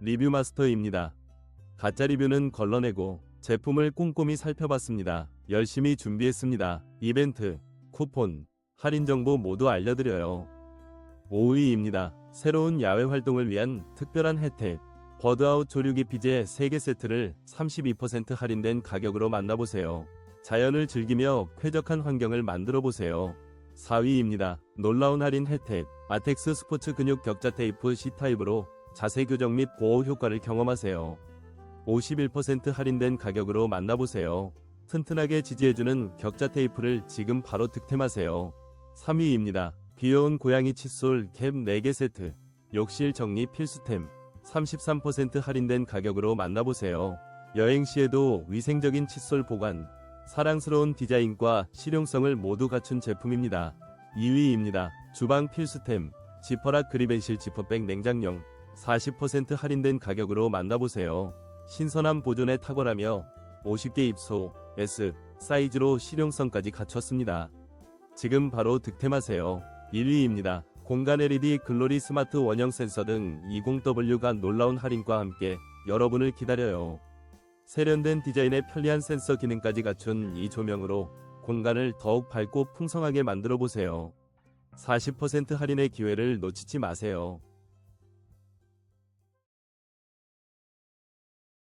리뷰 마스터입니다. 가짜 리뷰는 걸러내고 제품을 꼼꼼히 살펴봤습니다. 열심히 준비했습니다. 이벤트, 쿠폰, 할인 정보 모두 알려드려요. 5위입니다. 새로운 야외 활동을 위한 특별한 혜택. 버드아웃 조류기 피제 3개 세트를 32% 할인된 가격으로 만나보세요. 자연을 즐기며 쾌적한 환경을 만들어 보세요. 4위입니다. 놀라운 할인 혜택. 아텍스 스포츠 근육 격자 테이프 C타입으로 자세 교정 및 보호 효과를 경험하세요. 51% 할인된 가격으로 만나보세요. 튼튼하게 지지해주는 격자 테이프를 지금 바로 득템하세요. 3위입니다. 귀여운 고양이 칫솔 캡 4개 세트. 욕실 정리 필수템. 33% 할인된 가격으로 만나보세요. 여행 시에도 위생적인 칫솔 보관, 사랑스러운 디자인과 실용성을 모두 갖춘 제품입니다. 2위입니다. 주방 필수템, 지퍼락 그리벤실 지퍼백 냉장용 40% 할인된 가격으로 만나보세요. 신선함 보존에 탁월하며 50개 입소, S, 사이즈로 실용성까지 갖췄습니다. 지금 바로 득템하세요. 1위입니다. 공간 LED 글로리 스마트 원형 센서 등 20W가 놀라운 할인과 함께 여러분을 기다려요. 세련된 디자인에 편리한 센서 기능까지 갖춘 이 조명으로 공간을 더욱 밝고 풍성하게 만들어 보세요. 40% 할인의 기회를 놓치지 마세요.